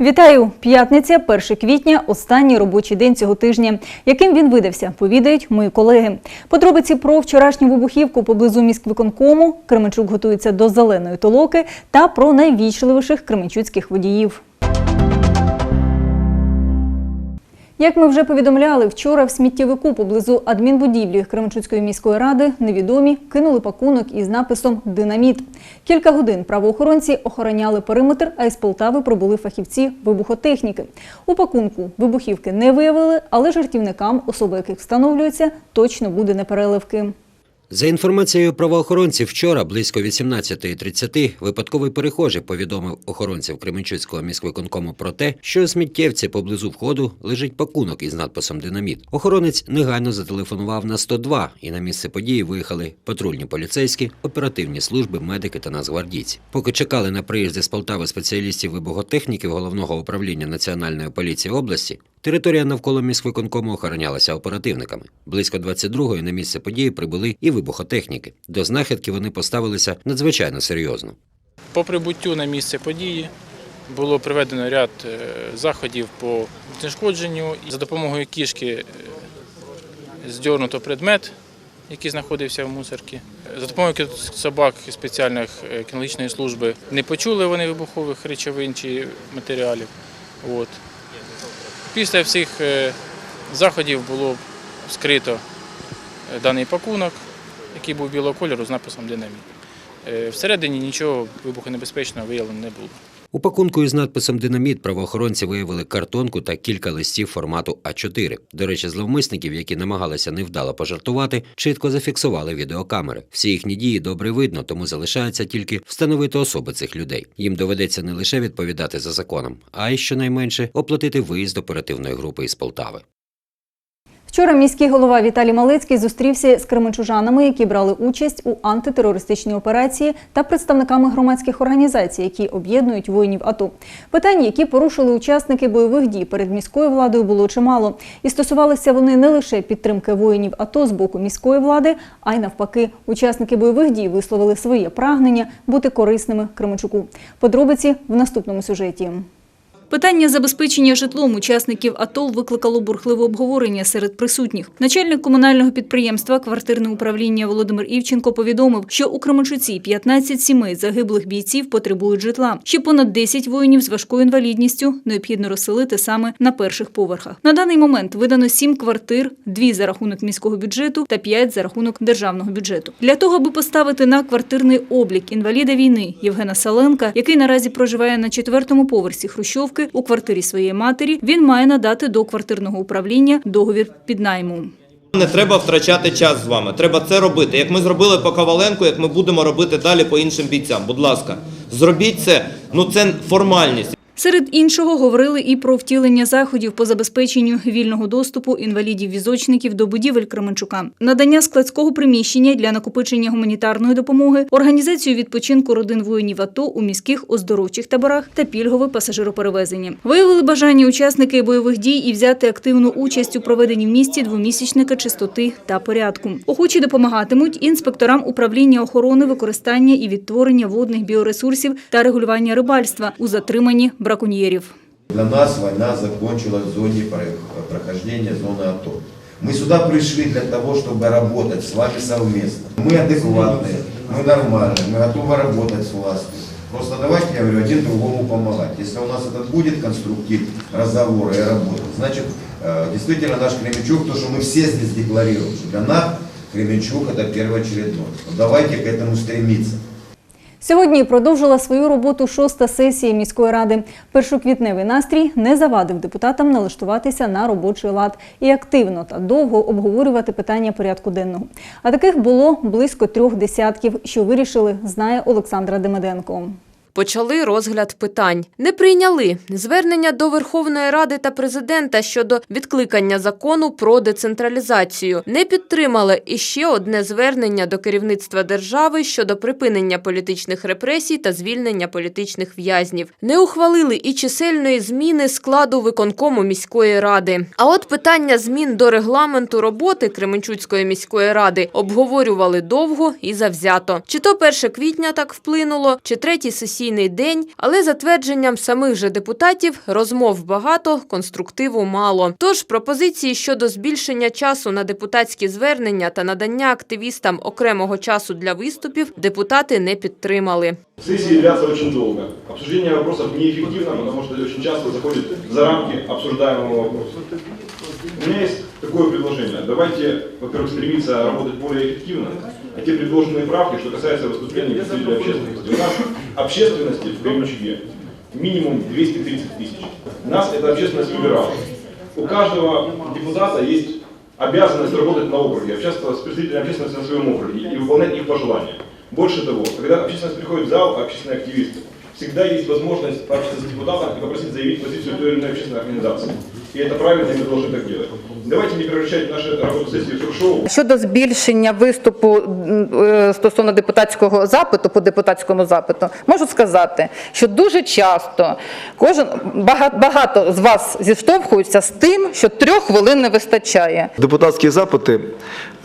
Вітаю! П'ятниця, 1 квітня, останній робочий день цього тижня. Яким він видався, повідають мої колеги. Подробиці про вчорашню вибухівку поблизу міськвиконкому, Кременчук готується до зеленої толоки та про найвічливіших кременчуцьких водіїв. Як ми вже повідомляли, вчора в сміттєвику поблизу адмінбудівлі Кременчуцької міської ради невідомі кинули пакунок із написом Динаміт. Кілька годин правоохоронці охороняли периметр, а із Полтави прибули фахівці вибухотехніки. У пакунку вибухівки не виявили, але жартівникам, особи яких встановлюються, точно буде непереливки. За інформацією правоохоронців, вчора близько 18.30 випадковий перехожий повідомив охоронців Кременчуцького міськвиконкому про те, що у сміттєвці поблизу входу лежить пакунок із надписом Динаміт. Охоронець негайно зателефонував на 102, і на місце події виїхали патрульні поліцейські, оперативні служби, медики та нацгвардійці. Поки чекали на приїзд з Полтави спеціалістів вибухотехніків головного управління Національної поліції області, Територія навколо міськвиконкому охоронялася оперативниками. Близько 22-ї на місце події прибули і вибухотехніки. До знахідки вони поставилися надзвичайно серйозно. По прибуттю на місце події було проведено ряд е, заходів по знешкодженню. За допомогою кішки е, здьорнуто предмет, який знаходився в мусорці. За допомогою собак спеціальних е, кінологічної служби не почули вони вибухових речовин чи матеріалів. Після всіх е, заходів було скрито е, даний пакунок, який був білого кольору з написом Динаміт. Е, Всередині нічого вибухонебезпечного виявлено не було. У пакунку із надписом Динаміт правоохоронці виявили картонку та кілька листів формату А4. До речі, зловмисників, які намагалися невдало пожартувати, чітко зафіксували відеокамери. Всі їхні дії добре видно, тому залишається тільки встановити особи цих людей. Їм доведеться не лише відповідати за законом, а й щонайменше оплатити виїзд оперативної групи із Полтави. Вчора міський голова Віталій Малецький зустрівся з кременчужанами, які брали участь у антитерористичній операції та представниками громадських організацій, які об'єднують воїнів АТО. Питань, які порушили учасники бойових дій перед міською владою, було чимало. І стосувалися вони не лише підтримки воїнів АТО з боку міської влади, а й навпаки, учасники бойових дій висловили своє прагнення бути корисними Кременчуку. Подробиці в наступному сюжеті. Питання забезпечення житлом учасників АТО викликало бурхливе обговорення серед присутніх. Начальник комунального підприємства «Квартирне управління» Володимир Івченко повідомив, що у Кременчуці 15 сімей загиблих бійців потребують житла. Ще понад 10 воїнів з важкою інвалідністю необхідно розселити саме на перших поверхах. На даний момент видано 7 квартир, 2 за рахунок міського бюджету та 5 за рахунок державного бюджету. Для того, аби поставити на квартирний облік інваліда війни Євгена Саленка, який наразі проживає на четвертому поверсі Хрущовки у квартирі своєї матері, він має надати до квартирного управління договір під найму. Не треба втрачати час з вами. Треба це робити. Як ми зробили по Коваленку, як ми будемо робити далі по іншим бійцям. Будь ласка, зробіть це. Ну це формальність. Серед іншого говорили і про втілення заходів по забезпеченню вільного доступу інвалідів-візочників до будівель Кременчука, надання складського приміщення для накопичення гуманітарної допомоги, організацію відпочинку родин воїнів АТО у міських оздоровчих таборах та пільгове пасажироперевезення. Виявили бажання учасники бойових дій і взяти активну участь у проведенні в місті двомісячника чистоти та порядку. Охочі допомагатимуть інспекторам управління охорони, використання і відтворення водних біоресурсів та регулювання рибальства у затриманні браконьєрів. Для нас война закончилась в зоне про- прохождения зоны АТО. Мы сюда пришли для того, чтобы работать с вами совместно. Мы адекватные, мы нормальные, мы готовы работать с властью. Просто давайте, я говорю, один другому помогать. Если у нас этот будет конструктив разговора и работы, значит, э, действительно наш Кременчук, то, что мы все здесь декларируем, что для нас Кременчук это первоочередной. Давайте к этому стремиться. Сьогодні продовжила свою роботу шоста сесія міської ради. Першоквітневий настрій не завадив депутатам налаштуватися на робочий лад і активно та довго обговорювати питання порядку денного. А таких було близько трьох десятків, що вирішили, знає Олександра Демиденко. Почали розгляд питань. Не прийняли звернення до Верховної Ради та президента щодо відкликання закону про децентралізацію. Не підтримали і ще одне звернення до керівництва держави щодо припинення політичних репресій та звільнення політичних в'язнів. Не ухвалили і чисельної зміни складу виконкому міської ради. А от питання змін до регламенту роботи Кременчуцької міської ради обговорювали довго і завзято. Чи то 1 квітня так вплинуло, чи третій сесійний сесійний день, але за твердженням самих же депутатів розмов багато, конструктиву мало. Тож пропозиції щодо збільшення часу на депутатські звернення та надання активістам окремого часу для виступів депутати не підтримали. Сессии длятся очень долго. Обсуждение вопросов неэффективно, потому что очень часто заходит за рамки обсуждаемого вопроса. У меня есть такое предложение. Давайте, во-первых, стремиться работать более эффективно, а те предложенные правки, что касается выступлений представителей общественности. У нас общественности в Кременчуге минимум 230 тысяч. Нас эта общественность выбирала. У каждого депутата есть обязанность работать на округе, общаться с представителями общественности на своем округе и выполнять их пожелания. Больше того, когда общественность приходит в зал, общественные активисты, всегда есть возможность пообщаться с депутатом и попросить заявить позицию той или иной общественной организации. И это правильно, и мы должны так делать. Давайте не превращать наши работу сессии в шоу. Щодо збільшення виступу м, е, стосовно депутатського запиту по депутатському запиту, можу сказати, що дуже часто кожен багато, багато з вас зіштовхуються з тим, що трьох хвилин не вистачає. Депутатські запити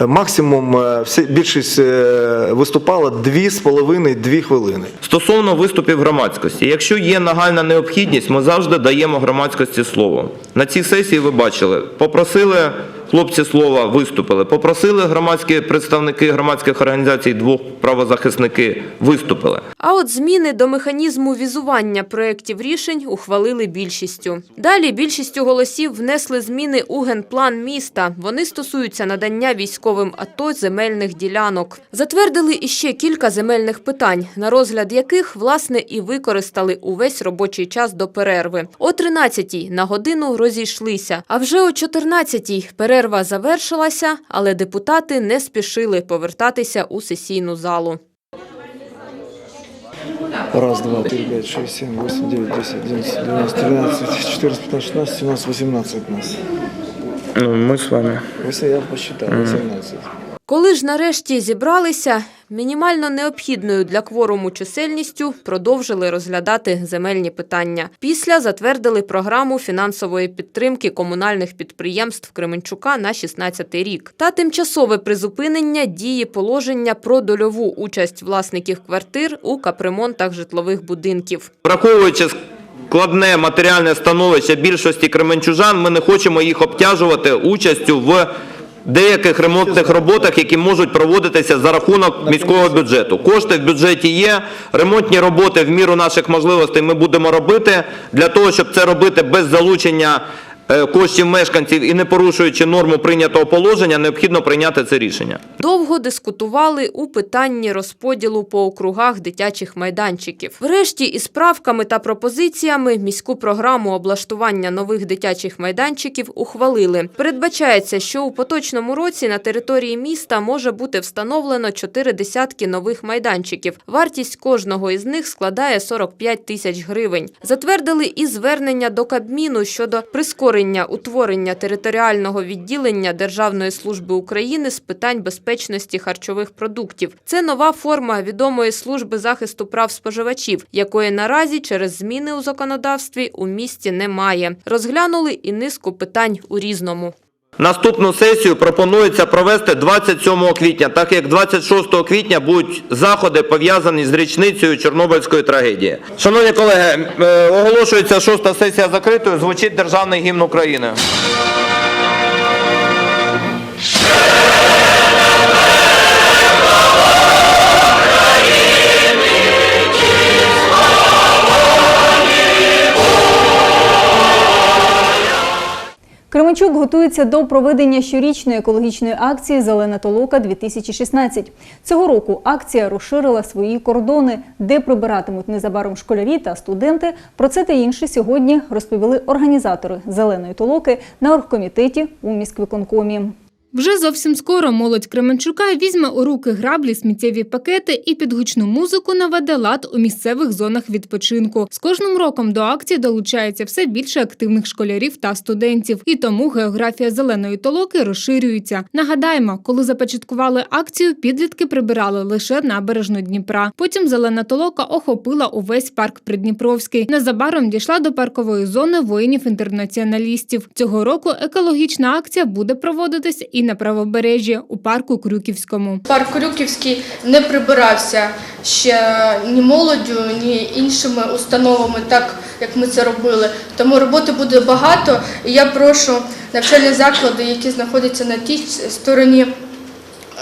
е, максимум е, всі, більшість е, виступала 2,5-2 хвилини. Стосовно виступів громадськості, якщо є нагальна необхідність, ми завжди даємо громадськості слово. На цій сесії ви бачили, попросили хлопці слова, виступили, попросили громадські представники громадських організацій, двох правозахисники виступили. А от зміни до механізму візування проєктів рішень ухвалили більшістю. Далі більшістю голосів внесли зміни у генплан міста. Вони стосуються надання військовим АТО земельних ділянок. Затвердили іще кілька земельних питань, на розгляд яких, власне, і використали увесь робочий час до перерви. О 13-й на годину розійшлися, а вже о 14-й перерва завершилася, але депутати не спішили повертатися у сесійну залу. Раз, два, три, пять, шесть, семь, восемь, девять, десять, одиннадцать, двенадцать, тринадцать, четырнадцать, пятнадцать, шестнадцать, семнадцать, восемнадцать нас. Ну, ми з вами. Если я посчитал, 18. Коли ж нарешті зібралися, мінімально необхідною для кворуму чисельністю продовжили розглядати земельні питання. Після затвердили програму фінансової підтримки комунальних підприємств Кременчука на 16 рік та тимчасове призупинення дії положення про дольову участь власників квартир у капремонтах житлових будинків. Враховуючи складне матеріальне становище більшості кременчужан, ми не хочемо їх обтяжувати участю в деяких ремонтних роботах, які можуть проводитися за рахунок міського бюджету. Кошти в бюджеті є, ремонтні роботи в міру наших можливостей ми будемо робити. Для того, щоб це робити без залучення коштів мешканців і не порушуючи норму прийнятого положення, необхідно прийняти це рішення. Довго дискутували у питанні розподілу по округах дитячих майданчиків. Врешті, із правками та пропозиціями міську програму облаштування нових дитячих майданчиків ухвалили. Передбачається, що у поточному році на території міста може бути встановлено чотири десятки нових майданчиків. Вартість кожного із них складає 45 тисяч гривень. Затвердили і звернення до Кабміну щодо прискорення утворення територіального відділення Державної служби України з питань безпечності харчових продуктів. Це нова форма відомої служби захисту прав споживачів, якої наразі через зміни у законодавстві у місті немає. Розглянули і низку питань у різному. Наступну сесію пропонується провести 27 квітня, так як 26 квітня будуть заходи пов'язані з річницею Чорнобильської трагедії. Шановні колеги, е, оголошується шоста сесія закритою. Звучить державний гімн України. Кременчук готується до проведення щорічної екологічної акції Зелена толока 2016 Цього року акція розширила свої кордони, де прибиратимуть незабаром школярі та студенти. Про це та інше сьогодні розповіли організатори зеленої толоки на оргкомітеті у міськвиконкомі. Вже зовсім скоро молодь Кременчука візьме у руки граблі, сміттєві пакети і під гучну музику наведе лад у місцевих зонах відпочинку. З кожним роком до акції долучається все більше активних школярів та студентів, і тому географія зеленої толоки розширюється. Нагадаємо, коли започаткували акцію, підлітки прибирали лише набережну Дніпра. Потім зелена толока охопила увесь парк Придніпровський. Незабаром дійшла до паркової зони воїнів-інтернаціоналістів. Цього року екологічна акція буде проводитись і на правобережжі у парку Крюківському. Парк Крюківський не прибирався ще ні молоддю, ні іншими установами, так як ми це робили. Тому роботи буде багато. І я прошу навчальні заклади, які знаходяться на тій стороні,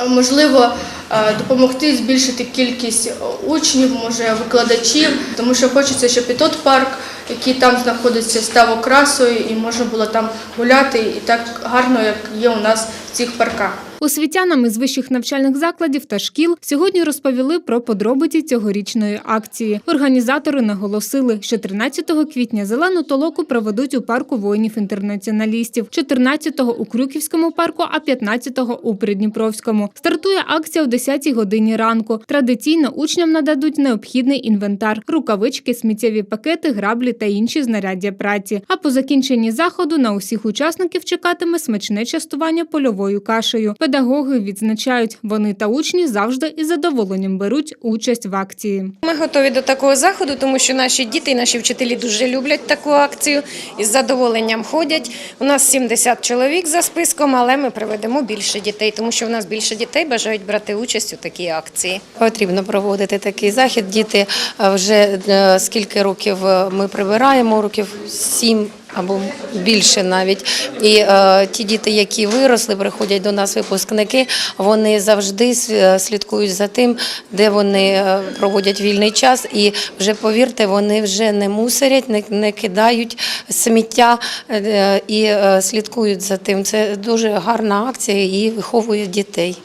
можливо, е, допомогти збільшити кількість учнів, може викладачів, тому що хочеться, щоб і тот парк, який там знаходиться, став окрасою і можна було там гуляти і так гарно, як є у нас в цих парках. Освітянам із вищих навчальних закладів та шкіл сьогодні розповіли про подробиці цьогорічної акції. Організатори наголосили, що 13 квітня зелену толоку проведуть у парку воїнів-інтернаціоналістів, 14-го у Крюківському парку, а 15-го у Придніпровському. Стартує акція о 10-й годині ранку. Традиційно учням нададуть необхідний інвентар: рукавички, сміттєві пакети, граблі та інші знаряддя праці. А по закінченні заходу на усіх учасників чекатиме смачне частування польовою кашею. Педагоги відзначають, вони та учні завжди із задоволенням беруть участь в акції. Ми готові до такого заходу, тому що наші діти і наші вчителі дуже люблять таку акцію і з задоволенням ходять. У нас 70 чоловік за списком, але ми приведемо більше дітей, тому що в нас більше дітей бажають брати участь у такій акції. Потрібно проводити такий захід. Діти е, вже е, скільки років е, ми прибираємо, років сім. Або більше навіть і е, ті діти, які виросли, приходять до нас випускники. Вони завжди е, слідкують за тим, де вони е, проводять вільний час. І вже повірте, вони вже не мусорять, не, не кидають сміття е, і е, слідкують за тим. Це дуже гарна акція і виховує дітей.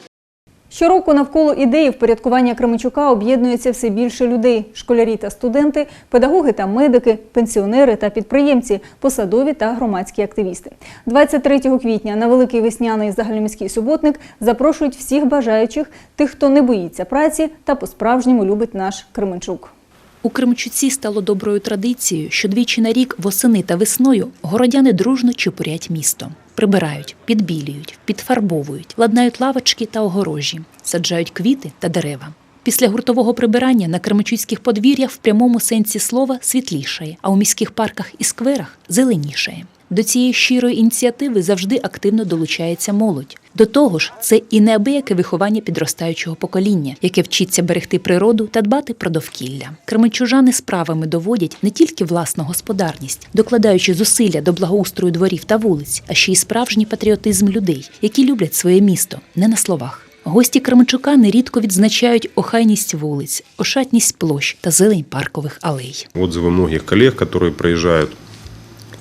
Щороку навколо ідеї впорядкування Кременчука об'єднується все більше людей: школярі та студенти, педагоги та медики, пенсіонери та підприємці, посадові та громадські активісти. 23 квітня на великий весняний загальноміський суботник запрошують всіх бажаючих, тих, хто не боїться праці та по-справжньому любить наш Кременчук. У Кремчуці стало доброю традицією, що двічі на рік восени та весною городяни дружно чепурять місто. Прибирають, підбілюють, підфарбовують, ладнають лавочки та огорожі, саджають квіти та дерева. Після гуртового прибирання на кременчуцьких подвір'ях в прямому сенсі слова світлішає, а у міських парках і скверах зеленішає. До цієї щирої ініціативи завжди активно долучається молодь. До того ж, це і неабияке виховання підростаючого покоління, яке вчиться берегти природу та дбати про довкілля. Кременчужани справами доводять не тільки власну господарність, докладаючи зусилля до благоустрою дворів та вулиць, а ще й справжній патріотизм людей, які люблять своє місто не на словах. Гості Кременчука нерідко відзначають охайність вулиць, ошатність площ та зелень паркових алей. Отзывы многих коллег, которые проезжают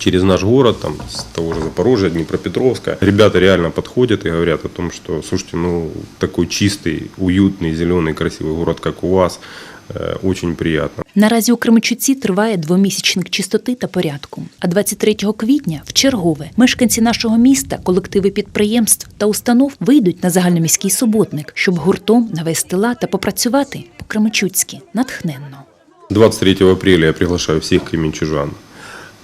через наш город, там, с того же Запорожья, Днепропетровска. Ребята реально подходят и говорят о том, что, слушайте, ну, такой чистый, уютный, зеленый, красивый город, как у вас, э, очень приятно. Наразі у Кременчуці триває двомісячник чистоти та порядку. А 23 квітня в чергове мешканці нашого міста, колективи підприємств та установ вийдуть на загальноміський суботник, щоб гуртом навести лад та попрацювати по-кременчуцьки натхненно. 23 апреля я приглашаю всех кременчужан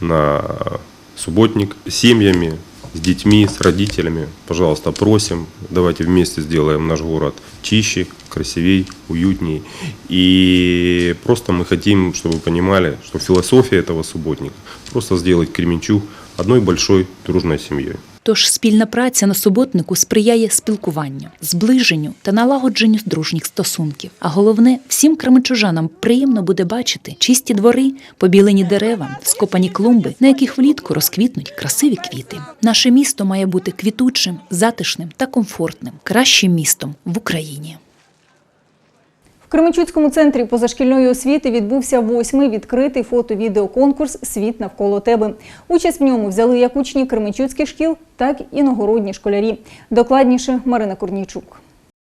на субботник с семьями, с детьми, с родителями. Пожалуйста, просим, давайте вместе сделаем наш город чище, красивей, уютней. И просто мы хотим, чтобы вы понимали, что философия этого субботника просто сделать Кременчуг одной большой дружной семьей. Тож спільна праця на суботнику сприяє спілкуванню, зближенню та налагодженню дружніх стосунків. А головне, всім кременчужанам приємно буде бачити чисті двори, побілені дерева, скопані клумби, на яких влітку розквітнуть красиві квіти. Наше місто має бути квітучим, затишним та комфортним, кращим містом в Україні. Кременчуцькому центрі позашкільної освіти відбувся восьмий відкритий фото-відеоконкурс Світ навколо тебе. Участь в ньому взяли як учні кременчуцьких шкіл, так і нагородні школярі. Докладніше Марина Корнійчук.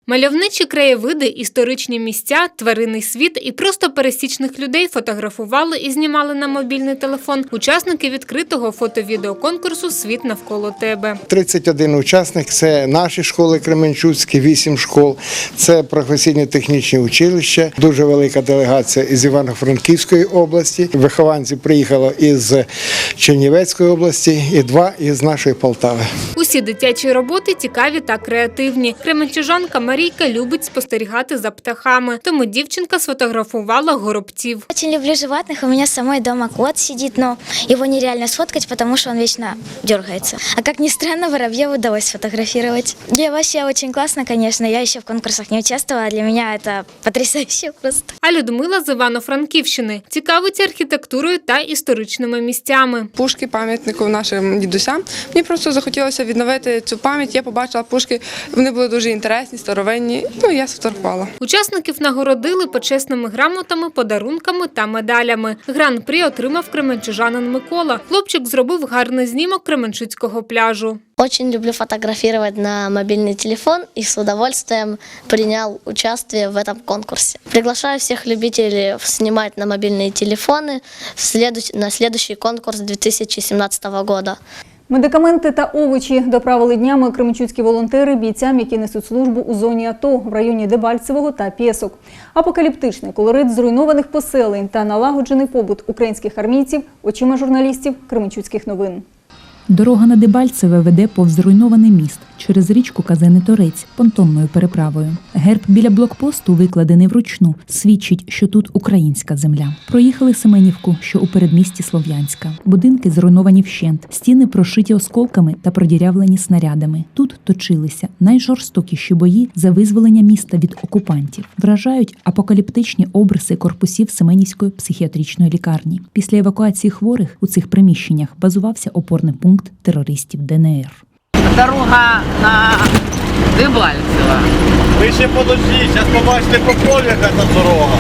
Мальовничі краєвиди, історичні місця, тваринний світ і просто пересічних людей фотографували і знімали на мобільний телефон учасники відкритого фото-відеоконкурсу Світ навколо тебе. 31 учасник це наші школи Кременчуцькі, 8 школ, це професійні технічні училища, дуже велика делегація із Івано-Франківської області. Вихованці приїхало із Чернівецької області і два із нашої Полтави. Усі Усі дитячі роботи цікаві та креативні. Кременчужанка Марійка любить спостерігати за птахами, тому дівчинка сфотографувала горобців. Очень люблю животных. У меня самой дома кот сидит, но его нереально сфоткать, потому что он вечно дергается. А как ни странно, воробьев удалось сфотографировать. Я вообще очень классно, конечно. Я еще в конкурсах не участвовала. Для меня это потрясающе просто. А Людмила з Івано-Франківщини цікавиться архітектурою та історичними місцями. Пушки пам'ятнику нашим дідусям. Мені просто захотілося відновити цю пам'ять. Я побачила пушки, вони були дуже інтересні, старовинні Ну і я сфотографувала. Учасників нагородили почесними грамотами, подарунками та медалями. Гран-прі отримав кременчужанин Микола. Хлопчик зробив гарний знімок Кременчуцького пляжу. Очень люблю фотографировать на мобильный телефон и с удовольствием принял участие в этом конкурсе. Приглашаю всех любителей снимать на мобильные телефоны в следующ- на следующий конкурс 2017 года. Медикаменти та овочі доправили днями кременчуцькі волонтери бійцям, які несуть службу у зоні АТО в районі Дебальцевого та Пєсок. Апокаліптичний колорит зруйнованих поселень та налагоджений побут українських армійців очима журналістів Кременчуцьких новин. Дорога на Дебальцеве веде повз зруйнований міст через річку Казини Торець понтонною переправою. Герб біля блокпосту, викладений вручну, свідчить, що тут українська земля. Проїхали Семенівку, що у передмісті Слов'янська. Будинки зруйновані вщент, стіни прошиті осколками та продірявлені снарядами. Тут точилися найжорстокіші бої за визволення міста від окупантів. Вражають апокаліптичні обриси корпусів Семенівської психіатричної лікарні. Після евакуації хворих у цих приміщеннях базувався опорний пункт терористів ДНР. Дорога на Дебальцево. Ви ще подождіть, зараз побачите по яка там дорога.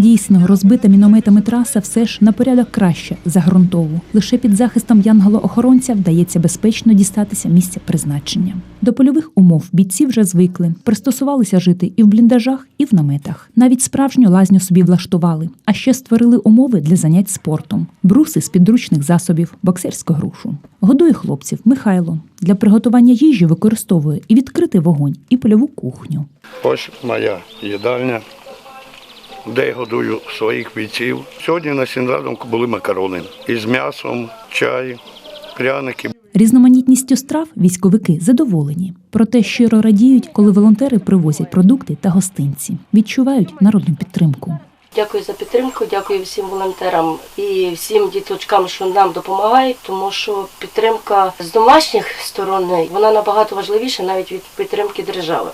Дійсно, розбита мінометами траса все ж на порядок краще за ґрунтову. Лише під захистом янголо-охоронця вдається безпечно дістатися місця призначення. До польових умов бійці вже звикли, пристосувалися жити і в бліндажах, і в наметах. Навіть справжню лазню собі влаштували, а ще створили умови для занять спортом: бруси з підручних засобів, боксерську грушу. Годує хлопців Михайло. Для приготування їжі використовує і відкритий вогонь, і польову кухню. Ось моя їдальня, де я годую своїх бійців. Сьогодні на сніданок були макарони із м'ясом, чай, пряники. Різноманітністю страв військовики задоволені, проте щиро радіють, коли волонтери привозять продукти та гостинці, відчувають народну підтримку. Дякую за підтримку, дякую всім волонтерам і всім діточкам, що нам допомагають, тому що підтримка з домашніх сторон вона набагато важливіша навіть від підтримки держави.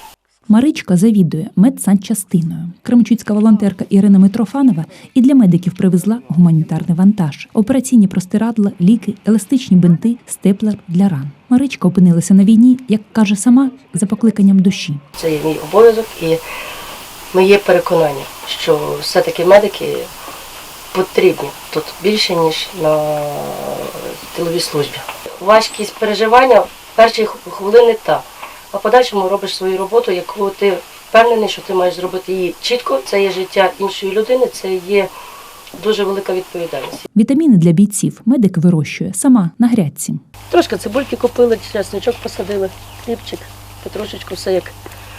Маричка завідує медсанчастиною. Кремчуцька волонтерка Ірина Митрофанова і для медиків привезла гуманітарний вантаж, операційні простирадла, ліки, еластичні бинти, степлер для ран. Маричка опинилася на війні, як каже сама, за покликанням душі. Це є мій обов'язок і моє переконання, що все-таки медики потрібні тут більше, ніж на тиловій службі. Важкість переживання в перші хвилини так, а в подальшому робиш свою роботу, яку ти впевнений, що ти маєш зробити її чітко. Це є життя іншої людини, це є дуже велика відповідальність. Вітаміни для бійців медик вирощує сама на грядці. Трошки цибульки купили, чесничок посадили, хлібчик, потрошечку, все як,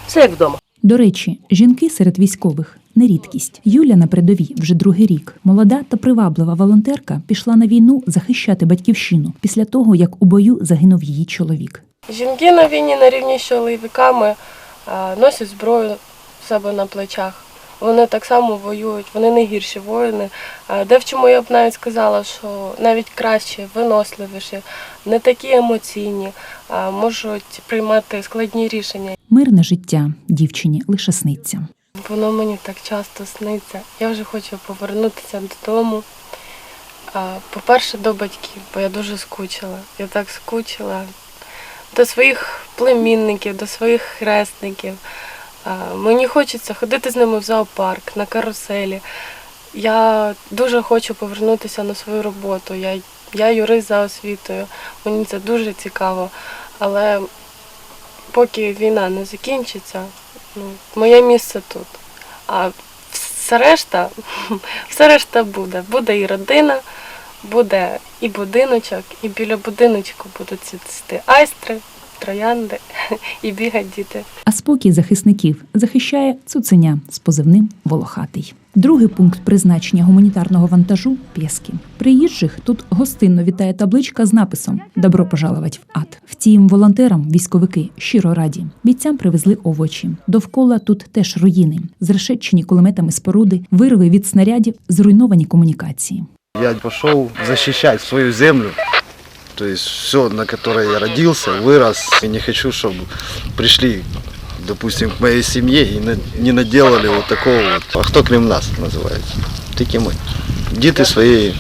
все як вдома. До речі, жінки серед військових не рідкість. Юля на передовій вже другий рік. Молода та приваблива волонтерка пішла на війну захищати батьківщину після того, як у бою загинув її чоловік. Жінки на війні на рівні з чоловіками носять зброю в себе на плечах. Вони так само воюють, вони не гірші воїни. Де в чому я б навіть сказала, що навіть кращі, виносливіші, не такі емоційні, можуть приймати складні рішення. Мирне життя дівчині лише сниться. Воно мені так часто сниться. Я вже хочу повернутися додому. По-перше, до батьків, бо я дуже скучила. Я так скучила до своїх племінників, до своїх хресників. Мені хочеться ходити з ними в зоопарк, на каруселі. Я дуже хочу повернутися на свою роботу. Я, я юрист за освітою, мені це дуже цікаво. Але поки війна не закінчиться, ну, моє місце тут. А все решта, все решта буде. Буде і родина, буде і будиночок, і біля будиночку будуть цвісти айстри, троянди і бігать діти. А спокій захисників захищає цуценя з позивним Волохатий. Другий пункт призначення гуманітарного вантажу Пєски. Приїжджих тут гостинно вітає табличка з написом Добро пожаловать в ад. Втім, волонтерам військовики щиро раді. Бійцям привезли овочі. Довкола тут теж руїни, зрешетчені кулеметами споруди, вирви від снарядів, зруйновані комунікації. Я пошел защищать свою землю, то есть все, на которой я родился, вырос. И не хочу, чтобы пришли, допустим, к моей семье и на- не наделали вот такого вот. А кто крім нас называется? Тільки ми. Діти своєї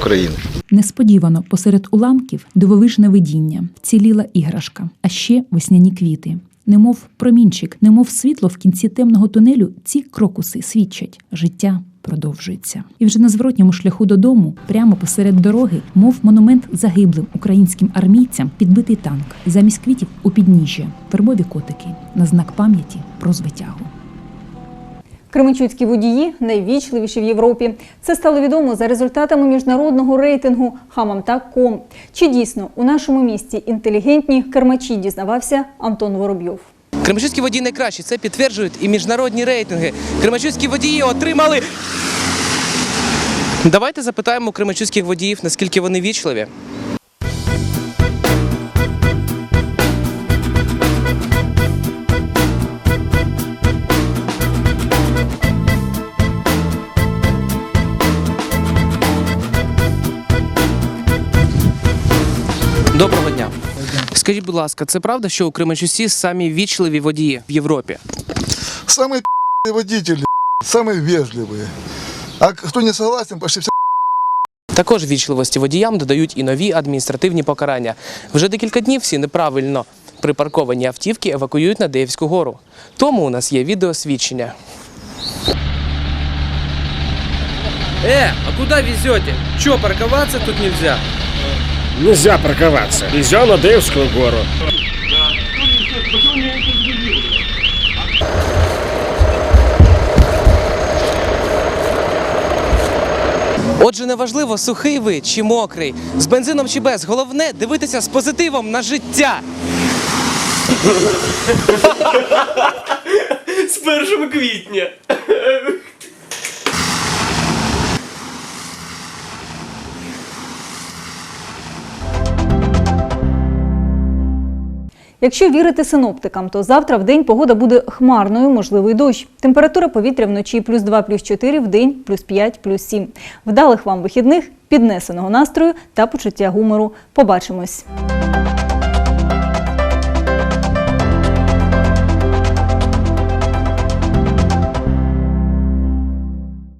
України. Несподівано посеред уламків дивовижне видіння, вціліла іграшка, а ще весняні квіти. Немов промінчик, немов світло в кінці темного тунелю, ці крокуси свідчать життя. Продовжується, і вже на зворотньому шляху додому, прямо посеред дороги, мов монумент загиблим українським армійцям, підбитий танк. Замість квітів у підніжжя, вербові котики на знак пам'яті про звитягу. Кременчуцькі водії найвічливіші в Європі. Це стало відомо за результатами міжнародного рейтингу Хамамтак.ком. Чи дійсно у нашому місті інтелігентні кермачі дізнавався Антон Воробйов. Кременчуцькі водії найкращі. Це підтверджують і міжнародні рейтинги. Кременчуцькі водії отримали. Давайте запитаємо кременчуцьких водіїв, наскільки вони вічливі. Доброго дня. Скажіть, будь ласка, це правда, що у Кременчуці самі вічливі водії в Європі? Самые водители, самые вежливые. А кто не согласен, почти все Також вічливості водіям додають і нові адміністративні покарання. Вже декілька днів всі неправильно припарковані автівки евакуюють на Деївську гору. Тому у нас є відеосвідчення. Э, а куда везете? Чё, парковаться тут нельзя? Нельзя парковаться. Нельзя на Деевскую гору. Отже, неважливо, сухий ви чи мокрий, з бензином чи без. Головне дивитися з позитивом на життя. З 1 квітня. Якщо вірити синоптикам, то завтра в день погода буде хмарною, можливий дощ. Температура повітря вночі плюс 2, плюс 4, в день плюс 5, плюс 7. Вдалих вам вихідних, піднесеного настрою та почуття гумору. Побачимось!